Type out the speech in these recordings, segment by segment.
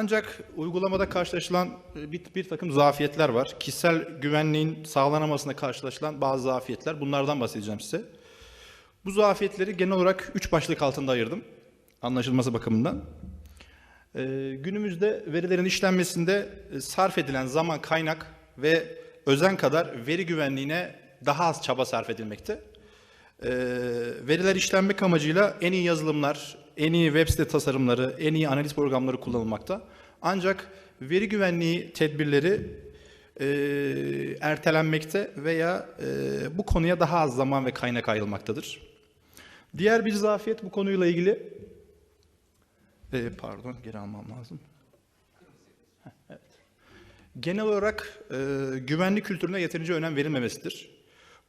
Ancak uygulamada karşılaşılan e, bir, bir takım zafiyetler var. Kişisel güvenliğin sağlanamasında karşılaşılan bazı zafiyetler. Bunlardan bahsedeceğim size. Bu zafiyetleri genel olarak üç başlık altında ayırdım. Anlaşılması bakımından. Ee, günümüzde verilerin işlenmesinde e, sarf edilen zaman, kaynak ve özen kadar veri güvenliğine daha az çaba sarf edilmekte. Ee, veriler işlenmek amacıyla en iyi yazılımlar, en iyi web site tasarımları, en iyi analiz programları kullanılmakta. Ancak veri güvenliği tedbirleri e, ertelenmekte veya e, bu konuya daha az zaman ve kaynak ayrılmaktadır. Diğer bir zafiyet bu konuyla ilgili. E, pardon, geri almam lazım. Heh, Evet. Genel olarak e, güvenlik kültürüne yeterince önem verilmemesidir.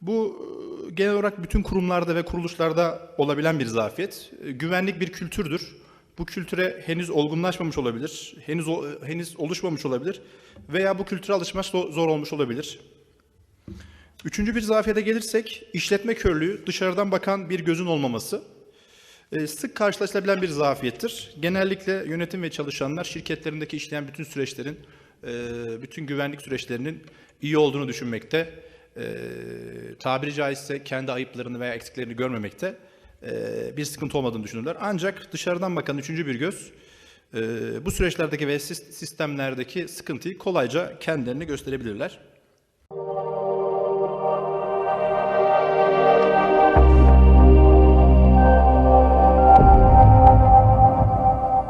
Bu genel olarak bütün kurumlarda ve kuruluşlarda olabilen bir zafiyet. E, güvenlik bir kültürdür. Bu kültüre henüz olgunlaşmamış olabilir, henüz o- henüz oluşmamış olabilir veya bu kültüre alışmak zor olmuş olabilir. Üçüncü bir zafiyete gelirsek, işletme körlüğü, dışarıdan bakan bir gözün olmaması. E, sık karşılaşılabilen bir zafiyettir. Genellikle yönetim ve çalışanlar şirketlerindeki işleyen bütün süreçlerin, e, bütün güvenlik süreçlerinin iyi olduğunu düşünmekte, e, tabiri caizse kendi ayıplarını veya eksiklerini görmemekte e, bir sıkıntı olmadığını düşünürler. Ancak dışarıdan bakan üçüncü bir göz, e, bu süreçlerdeki ve sis- sistemlerdeki sıkıntıyı kolayca kendilerine gösterebilirler.